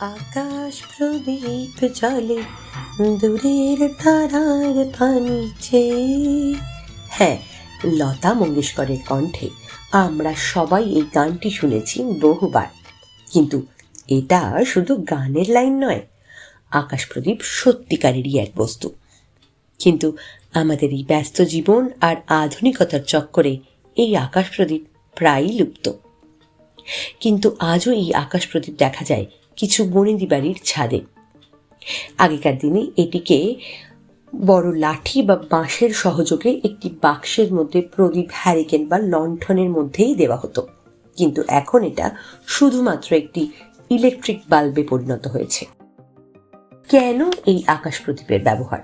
আকাশ প্রদীপ চলে দূরের তারার পানি চেয়ে। হ্যাঁ লতা মঙ্গেশকরের কণ্ঠে আমরা সবাই এই গানটি শুনেছি বহুবার। কিন্তু এটা শুধু গানের লাইন নয়, আকাশ প্রদীপ সত্যিকারেরই এক বস্তু। কিন্তু আমাদের এই ব্যস্ত জীবন আর আধুনিকতার চক্করে এই আকাশ প্রদীপ প্রায়ই লুপ্ত। কিন্তু আজও এই আকাশ প্রদীপ দেখা যায় কিছু বনেদি বাড়ির ছাদে। আগেকার দিনে এটিকে বড় লাঠি বা বাঁশের সহযোগে একটি বাক্সের মধ্যে প্রদীপ, হ্যারিকেন বা লণ্ঠনের মধ্যেই দেওয়া হতো। কিন্তু এখন এটা শুধুমাত্র একটি ইলেকট্রিক বাল্বে পরিণত হয়েছে। কেন এই আকাশ প্রদীপের ব্যবহার?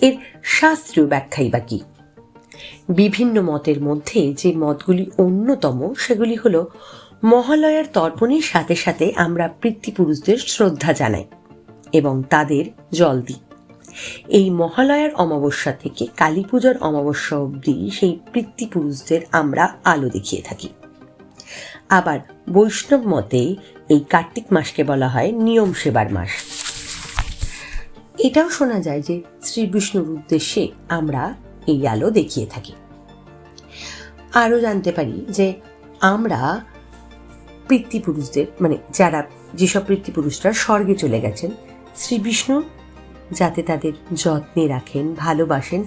এর শাস্ত্রীয় ব্যাখ্যাই বা কি? বিভিন্ন মতের মধ্যে যে মতগুলি অন্যতম, সেগুলি হলো মহালয়ার তর্পণের সাথে সাথে আমরা পিতৃপুরুষদের শ্রদ্ধা জানাই এবং তাদের জল দিই। এই মহালয়ার অমাবস্যা থেকে কালী পূজার অমাবস্যা অবধি সেই পিতৃপুরুষদের আমরা আলো দেখিয়ে থাকি। আবার বৈষ্ণব মতে এই কার্তিক মাসকে বলা হয় নিয়ম সেবার মাস। এটাও শোনা যায় যে শ্রী বিষ্ণুর উদ্দেশ্যে আমরা এই আলো দেখিয়ে থাকি। আরও জানতে পারি যে আমরা পিতৃপুরুষদের মানে যারা যেসব পিতৃপুরুষরা স্বর্গে চলে গেছেন শ্রী বিষ্ণু যাতে তাদের যত্নে রাখেন, ভালোবাসেন,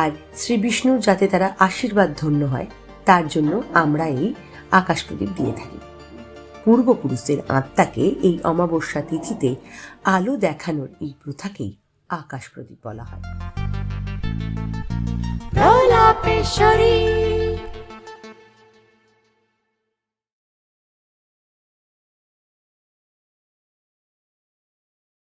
আর শ্রী বিষ্ণুর যাতে তারা আশীর্বাদ ধন্য হয়, তার জন্য আমরা এই আকাশ প্রদীপ দিয়ে থাকি। পূর্বপুরুষদের আত্মাকে এই অমাবস্যা তিথিতে আলো দেখানোর এই প্রথাকেই আকাশ প্রদীপ বলা হয়।